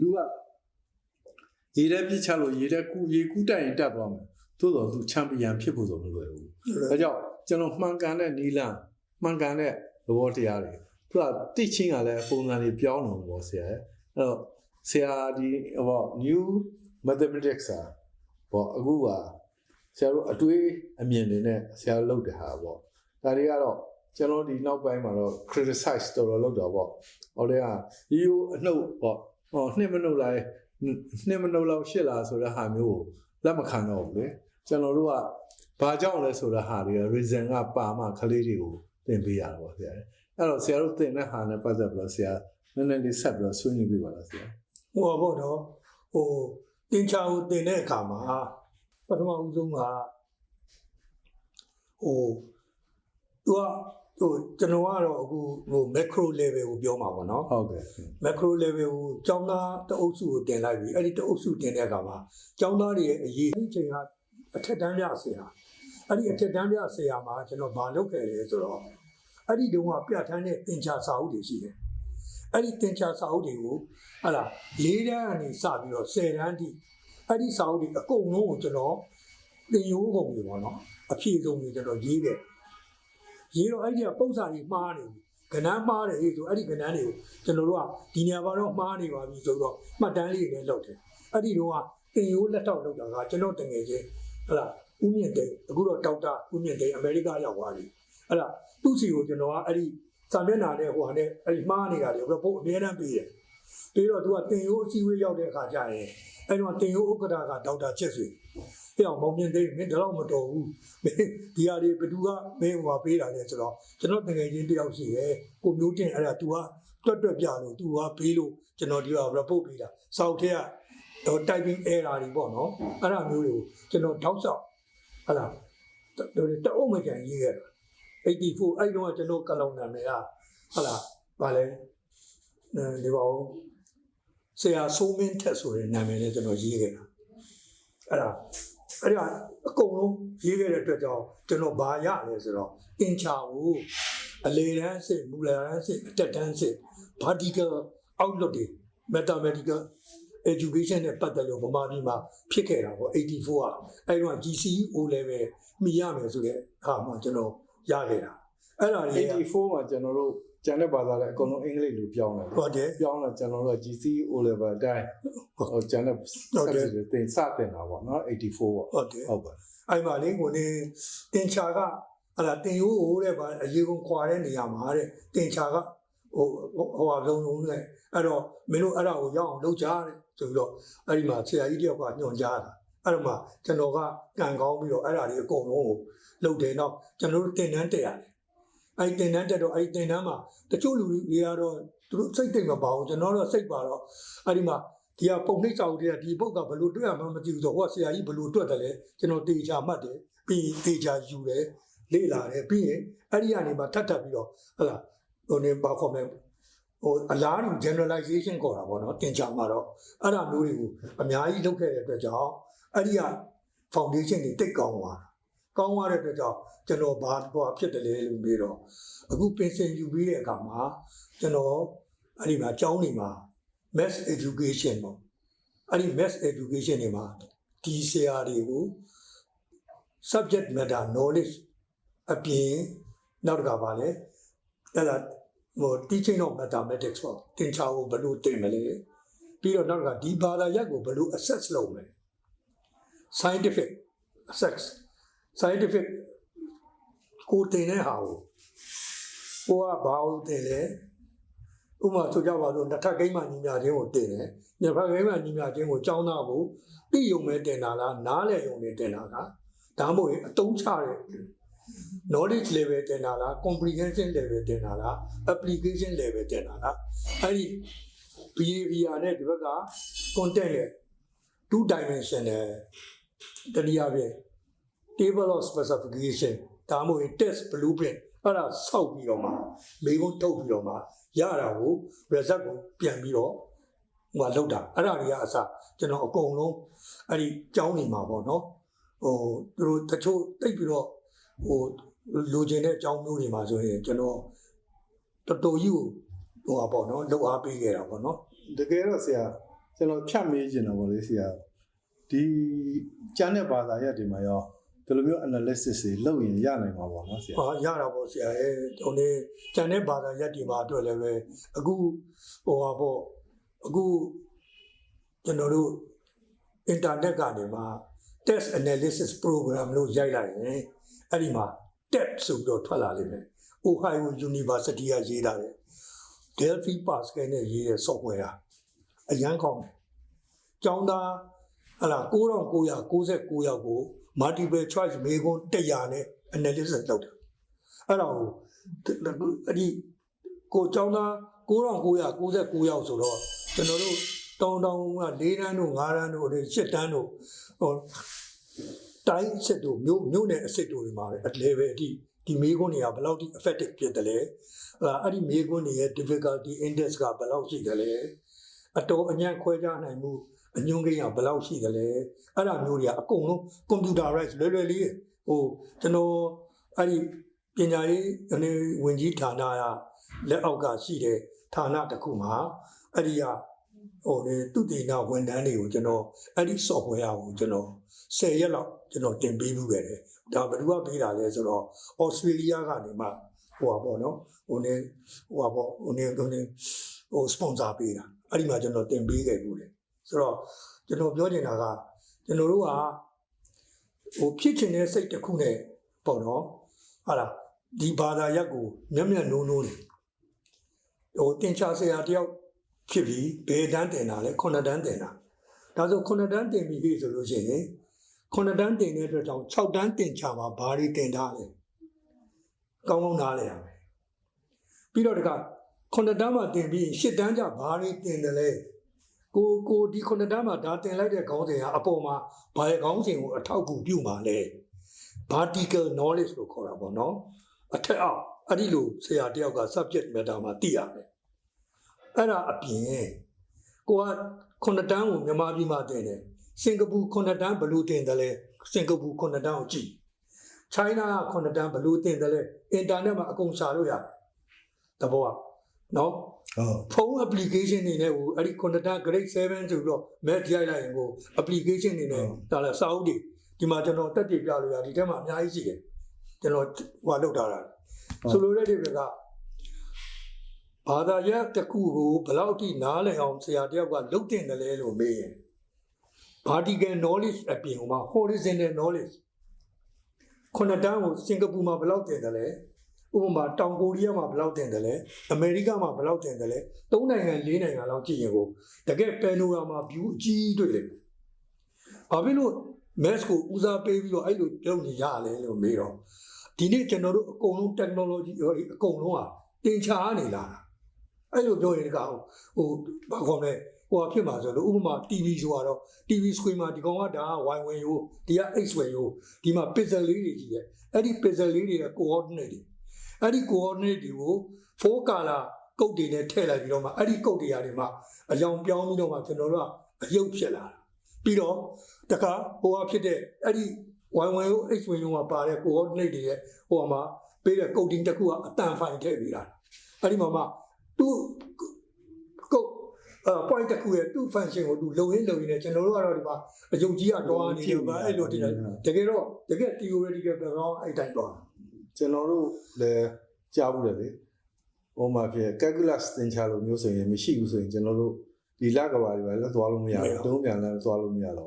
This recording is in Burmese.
လူကရေထဲပြစ်ချလို့ရေထဲကူရေကူးတက်ရင်တက်သွားမယ်သို့တော်သူချန်ပီယံဖြစ်ဖို့ဆိုမလွယ်ဘူးဒါကြောင့်ကျွန်တော်မှန်ကန်တဲ့နီလန်မှန်ကန်တဲ့သဘောတရားတွေသူကတိတ်ချင်းကလည်းပုံစံတွေပြောင်းနေပေါ့ဆရာရဲ့အဲ့တော့ဆရာဒီဟော new mathematics อ่ะပေါ့အခုကဆရာတို့အတွေးအမြင်တွေနဲ့ဆရာလုပ်တဲ့ဟာပေါ့ဒါတွေကတော့ကျွန်တော်ဒီနောက်ပိုင်းမှာတော့ criticize တော်တော်လုပ်တာပေါ့ဟောတဲ့ကဒီလိုအနှုတ်ပေါ့ ဟောနှစ်မနှုတ်လိုက်နှစ်မနှုတ်လောက်ရှစ်လာဆိုတဲ့ဟာမျိုးကိုလက်မခံတော့ဘူးလေကျွန်တော်တို့ကဘာကြောင့်လဲဆိုတဲ့ဟာတွေက reason ကပါမှကလေးတွေကိုသင်ပေးရတာပေါ့ဆရာအဲ့တော့ဆရာတို့သင်တဲ့ဟာနဲ့ပတ်သက်ပြီးတော့ဆရာနည်းနည်းလေးဆက်ပြီးတော့ဆွေးနွေးပြပါလားဆရာဟိုဘောတော့ဟိုတင်ချာကိုတင်တဲ့အခါမှာပထမဦးဆုံးကဟိုသူက ဟိုကျွန်တော်ကတော့အခုဟို macro level ကိုပြောမှာပေါ့နော်ဟုတ်ကဲ့ macro level ကိုကျောင်းသားတအုပ်စုကိုတင်လိုက်ပြီအဲ့ဒီတအုပ်စုတင်တဲ့အခါမှာကျောင်းသားတွေရဲ့အရေးအချိန်ကအထက်တန်းပြဆရာအဲ့ဒီအထက်တန်းပြဆရာမှာကျွန်တော်မလုပ်ခဲ့လေဆိုတော့အဲ့ဒီတုန်းကပြဋ္ဌာန်းတဲ့သင်္ချာစာအုပ်တွေရှိတယ်အဲ့ဒီသင်္ချာစာအုပ်တွေကိုဟာလာ၄တန်းကနေစပြီးတော့10တန်းထိအဲ့ဒီစာအုပ်တွေအကုန်လုံးကိုကျွန်တော်သင်ရိုးကုန်ပြီပေါ့နော်အဖြည့်ဆုံးတွေကျွန်တော်ရေးတယ် ရေးတော့အဲ့ဒီကပုံစံကြီးမှားနေပြီကဏ္ဍမှားတယ်ဟေ့ဆိုအဲ့ဒီကဏ္ဍတွေကိုကျွန်တော်တို့ကဒီနေရာမှာတော့မှားနေပါပြီဆိုတော့မှတ်တမ်းလေးတွေနဲ့လုပ်တယ်အဲ့ဒီတော့ကသင်ရိုးလက်ထောက်လုပ်တာကကျွန်တော်တငယ်ချင်းဟလာဦးမြင့်တိတ်အခုတော့ဒေါက်တာဦးမြင့်တိတ်အမေရိကရောက်သွားပြီအဲ့ဒါသူ့စီကိုကျွန်တော်ကအဲ့ဒီစာမျက်နှာနဲ့ဟိုဟာနဲ့အဲ့ဒီမှားနေတာတွေ report အများအားပေးတယ်ပြီးတော့သူကတင်ရိုးအစည်းအဝေးရောက်တဲ့အခါကျရင်အဲ့တော့တင်ရိုးဥက္ကဋ္ဌကဒေါက်တာချစ်ဆွေ ဟဲ့အောင်မောင်မြင့်သိမင်းတော့မတော်ဘူးမင်းဒီဟာတွေဘယ်သူကမင်းဟိုပေးတာလဲဆိုတော့ကျွန်တော်တကယ်ချင်းတယောက်ရှိတယ်ကိုမျိုးတင်အဲ့ဒါ तू ကတွတ်တွတ်ပြလို့ तू ကပေးလို့ကျွန်တော်ဒီက report ပေးတာစောက်ထဲကတော့ typing error တွေပေါ့နော်အဲ့ဒါမျိုးတွေကိုကျွန်တော်တောက်ဆောက်ဟလာတအုပ်မကန်ရေးခဲ့တာ84အဲ့တော့ကျွန်တော်ကလောင်နာမယ်ကဟလာဗာလဲဒီပါဦးဆရာဆိုးမင်းထက်ဆိုတဲ့နာမည်နဲ့ကျွန်တော်ရေးခဲ့တာအဲ့ဒါ အဲ့ဒါအကုန်လုံးရေးခဲ့တဲ့အတွက်ကြောင့်ကျွန်တော်ဘာရလဲဆိုတော့အင်ချာကိုအလေတန်းစစ်မူလတန်းစစ်အတက်တန်းစစ် vertical outlook တွေ mathematical education နဲ့ပတ်သက်လို့ဗမာပြည်မှာဖြစ်ခဲ့တာပေါ့84อ่ะအဲ့တော့ GCE O level မိရမယ်ဆိုတဲ့ဟာမှကျွန်တော်ရခဲ့တာအဲ့ဒါလေးက84မှာကျွန်တော်တို့ ကျန်တဲ့ဘာသာလည်းအကုန်လုံးအင်္ဂလိပ်လိုပြောင်းလာတယ်ဟုတ်တယ်ပြောင်းလာကျွန်တော်တို့က GC O level အတိုင်းဟိုကျန်တဲ့ဟုတ်တယ် subject တွေသင်စတင်တာပေါ့နော်84ပေါ့ဟုတ်တယ်ဟုတ်ပါအဲ့မှာလေးကိုနေတင်ချာကဟလာတင်ရိုးဟိုတဲ့ဗာအရေကုန်ခွာတဲ့နေရာမှာတဲ့တင်ချာကဟိုဟိုဟာလုံးလုံးနဲ့အဲ့တော့မင်းတို့အဲ့ဒါကိုရောက်အောင်လုပ်ကြတဲ့ဆိုပြီးတော့အဲ့ဒီမှာဆရာကြီးတယောက်ကညွှန်ကြားတာအဲ့တော့မှကျွန်တော်ကကံကောင်းပြီးတော့အဲ့ဒါတွေအကုန်လုံးကိုလုပ်တယ်တော့ကျွန်တော်တို့တင်တန်းတက်ရတယ် အဲ့တင်တန်းတက်တော့အဲ့တင်တန်းမှာတချို့လူတွေကတော့သူတို့စိတ်တိတ်မပါဘူးကျွန်တော်တို့စိတ်ပါတော့အဲ့ဒီမှာဒီကပုံနှိပ်စာအုပ်တွေကဒီပုတ်ကဘလို့တွေ့ရမှမသိဘူးဆိုတော့ဟိုကဆရာကြီးဘလို့တွေ့တယ်လဲကျွန်တော်တေချာမှတ်တယ်ပြီးရင်တေချာယူတယ်လေ့လာတယ်ပြီးရင်အဲ့ဒီကနေမှထပ်ထပ်ပြီးတော့ဟလာဟိုနေပါခေါ်မယ်ဟိုအလားတူ generalization ခေါ်တာပေါ့နော်တင်ချာမှာတော့အဲ့ဒါမျိုးတွေကိုအများကြီးလုပ်ခဲ့တဲ့အတွက်ကြောင့်အဲ့ဒီက foundation တွေတိတ်ကောင်းသွားတာ ကောင်းသွားတဲ့အတွက်ကြောင့်ကျွန်တော်ဘာဘာဖြစ်တယ်လဲလို့ပြီးတော့အခုပင်စင်ယူပြီးတဲ့အခါမှာကျွန်တော်အဲ့ဒီမှာကျောင်းနေမှာ mass education ပေါ့အဲ့ဒီ mass education တွေမှာဒီဆရာတွေကို subject matter knowledge အပြင်နောက်တစ်ခါပါလဲအဲ့ဒါဟို teaching of mathematics ပေါ့သင်ချာကိုဘယ်လိုသင်မလဲပြီးတော့နောက်တစ်ခါဒီဘာသာရပ်ကိုဘယ်လို assess လုပ်မလဲ scientific assess scientific ကိုသင်တဲ့ဟာကိုကိုကဘာကိုသင်လဲဥပမာဆိုကြပါစို့နှစ်ထပ်ကိန်းမှညီမြချင်းကိုတင်တယ်။နှစ်ဖက်ကိန်းမှညီမြချင်းကိုကြောင်းသားကိုသိယုံမဲ့တင်တာလားနားလည်ယုံနဲ့တင်တာလားဒါမှမဟုတ်ရင်အတုံးချတဲ့ knowledge level တင်တာလား comprehension level တင်တာလား application level တင်တာလားအဲ့ဒီ behavior နဲ့ဒီဘက်က content နဲ့ two dimensional တနည်းအားဖြင့် table of specification ဒါမှမဟုတ်ရင် test blueprint အဲ့ဒါစောက်ပြီးတော့မှမိကုန်းထုတ်ပြီးတော့မှရတာကို result ကိုပြန်ပြီးတော့ဟိုကလောက်တာအဲ့ဒါတွေကအစကျွန်တော်အကုန်လုံးအဲ့ဒီကြောင်းနေမှာပေါ့နော်ဟိုသူတို့တချို့တိတ်ပြီးတော့ဟိုလိုချင်တဲ့အကြောင်းမျိုးတွေမှာဆိုရင်ကျွန်တော်တော်တော်ကြီးကိုဟိုပါပေါ့နော်လောက်အားပေးခဲ့တာပေါ့နော်တကယ်တော့ဆရာကျွန်တော်ဖြတ်မေးချင်တော့ဗောလေဆရာဒီကျန်တဲ့ဘာသာရပ်တွေမှာရော ဒီလိုမျိုး analysis တွေလုပ်ရင်ရနိုင်မှာပေါ့နော်ဆရာဟာရတာပေါ့ဆရာရဲ့ဟိုနေကျန်တဲ့ဘာသာရပ်တွေမှာအတွက်လည်းပဲအခုဟိုဟာပေါ့အခုကျွန်တော်တို့ internet ကနေမှာ test analysis program လို့ရိုက်လိုက်ရင်အဲ့ဒီမှာ TED ဆိုပြီးတော့ထွက်လာလိမ့်မယ် Ohio University ကရေးတာတယ် Delphi Pascal နဲ့ရေးတဲ့ software ဟာအရန်ကောင်းတယ်။ကျောင်းသားဟလာ9999ယောက်ကို multiple choice မေးခွန်း100နဲ့ analysis လုပ်တယ်။အဲ့ဒါကိုအဲ့ဒီကိုကျောင်းသား9999ယောက်ဆိုတော့ကျွန်တော်တို့တောင်းတောင်းက၄တန်းတို့၅တန်းတို့၈တန်းတို့ဟိုတိုင်းအစ်စ်တို့မြို့မြို့နယ်အစ်စ်တို့တွေမှာပဲအ level အထိဒီမေးခွန်းတွေကဘယ်လောက်ထိ effective ဖြစ်တယ်လဲအဲ့ဒါအဲ့ဒီမေးခွန်းတွေရဲ့ difficulty index ကဘယ်လောက်ရှိတယ်လဲအတော်အညံ့ခွဲခြားနိုင်မှု အညွှန်းကိန်းကဘယ်လောက်ရှိတယ်လဲအဲ့ဒါမျိုးတွေကအကုန်လုံး computerize လွယ်လွယ်လေးဟိုကျွန်တော်အဲ့ဒီပညာရေးအနေဝင်ကြီးဌာနကလက်အောက်ကရှိတဲ့ဌာနတစ်ခုမှာအဲ့ဒီကဟိုလေသူတည်နာဝန်ထမ်းတွေကိုကျွန်တော်အဲ့ဒီ software ကိုကျွန်တော်10ရက်လောက်ကျွန်တော်တင်ပေးမှုခဲ့တယ်ဒါဘယ်သူကပေးတာလဲဆိုတော့ Australia ကနေမှဟိုပါပေါ့နော်ဟိုနေဟိုပါပေါ့ဟိုနေဟိုနေဟို sponsor ပေးတာအဲ့ဒီမှာကျွန်တော်တင်ပေးခဲ့ဘူးလေ ဆိုတော့ကျွန်တော်ပြောချင်တာကကျွန်တော်တို့ကဟိုဖြစ်ချင်တဲ့စိတ်တစ်ခုနဲ့ပေါ့နော်ဟာလားဒီဘာသာရပ်ကိုမျက်မျက်နှိုးနှိုးနေဟိုတင်ချဆရာတယောက်ဖြစ်ပြီးဘယ်တန်းတင်တာလဲခုနှစ်တန်းတင်တာဒါဆိုခုနှစ်တန်းတင်ပြီးပြီဆိုလို့ရှိရင်ခုနှစ်တန်းတင်တဲ့အတွက်ကြောင့်6တန်းတင်ချမှာဘာတွေတင်ထားလဲကောင်းကောင်းနားလဲရမယ်ပြီးတော့တကခုနှစ်တန်းမှာတင်ပြီးရှစ်တန်းကျဘာတွေတင်တယ်လဲ ကိုကိုဒီခုနှစ်တန်းမှာဒါတင်လိုက်တဲ့ခေါင်းစဉ်ကအပေါ်မှာဘာရဲ့ခေါင်းစဉ်ကိုအထောက်အကူပြုမှာလဲ vertical knowledge လို့ခေါ်တာပေါ့နော်အထက်အောက်အဲ့ဒီလိုဆရာတယောက်က subject matter မှာသိရတယ်အဲ့ဒါအပြင်ကိုကခုနှစ်တန်းကိုမြန်မာပြည်မှာတင်တယ်စင်ကာပူခုနှစ်တန်းဘယ်လိုတင်တယ်လဲစင်ကာပူခုနှစ်တန်းကိုကြည့် China ကခုနှစ်တန်းဘယ်လိုတင်တယ်လဲ internet မှာအကုန်ရှာလို့ရတယ်တဘောက နော်ဟုတ်ဖုန်း application တွေနဲ့ဟိုအဲ့ဒီ content grade 7ဆိုပြီးတော့ match ရိုက်လိုက်ရင်ကို application တွေနဲ့ဒါလည်းစာအုပ်တွေဒီမှာကျွန်တော်တက်တည်ပြလို့ရဒီထဲမှာအများကြီးရှိတယ်ကျွန်တော်ဟိုလောက်ထားတာဆိုလိုတဲ့ဒီကဘာသာရပ်တစ်ခုကိုဘယ်လောက်ထိနားလည်အောင်ဆရာတယောက်ကလုပ်တင်တယ်လဲလို့မေးရင် vertical knowledge အပြင်မှာ horizontal knowledge ခုနတန်းကိုစင်ကာပူမှာဘယ်လောက်တင်တယ်လဲ ဥပမာတောင်ကိုရီးယားမှာဘယ်လောက်တင်တယ်လဲအမေရိကမှာဘယ်လောက်တင်တယ်လဲသုံးနိုင်ငံလေးနိုင်ငံလောက်ကြည့်ရင်ကိုတကယ် panorama view အကြီးတွေ့တယ်ဘာဖြစ်လို့ mass ကိုဦးစားပေးပြီးတော့အဲ့လိုပြုံးနေရလဲလို့မေးတော့ဒီနေ့ကျွန်တော်တို့အကုန်လုံး technology တွေအကုန်လုံးဟာတင်ချာနေလာတာအဲ့လိုပြောရင်ဒီကောင်ဟိုဘာခေါ်မလဲဟိုဟာဖြစ်မှာဆိုလို့ဥပမာ TV ဆိုတော့ TV screen မှာဒီကောင်ကဒါက Y ဝင်ရိုးဒီက X ဝင်ရိုးဒီမှာ pixel လေးတွေကြီးတယ်အဲ့ဒီ pixel လေးတွေက coordinate တွေ အဲ့ဒီ coordinate တွေကို4 color ကုတ်တွေနဲ့ထည့်လိုက်ပြီးတော့မှအဲ့ဒီကုတ်တွေရတယ်မှအယောင်ပြောင်းပြီးတော့မှကျွန်တော်တို့ကအယုတ်ဖြစ်လာတာပြီးတော့တခါဟိုဟာဖြစ်တဲ့အဲ့ဒီ Y ဝင်ရိုး X ဝင်ရိုးမှာပါတဲ့ coordinate တွေရဲ့ဟိုမှာပေးတဲ့ကုတ်တင်းတစ်ခုကအတန်ဖိုင်ထည့်ပြီးတာအဲ့ဒီမှာမှသူ့ကုတ်အဲ point တစ်ခုရဲ့သူ့ function ကိုသူလုံရင်းလုံရင်းနဲ့ကျွန်တော်တို့ကတော့ဒီမှာအယုံကြီးကတော့နေတယ်ဗျအဲ့လိုတည်တယ်တကယ်တော့တကယ် theoretical background အဲ့တိုင်းတော့ ကျွန်တော်တို့လည်းကြားဘူးတယ်လေဟိုမှာဖြစ် calculus သင်ချလို့မျိုးဆိုရင်မရှိဘူးဆိုရင်ကျွန်တော်တို့ဒီလကဘာတွေပဲလည်းသွားလို့မရဘူးတုံးပြန်လည်းသွားလို့မရတော့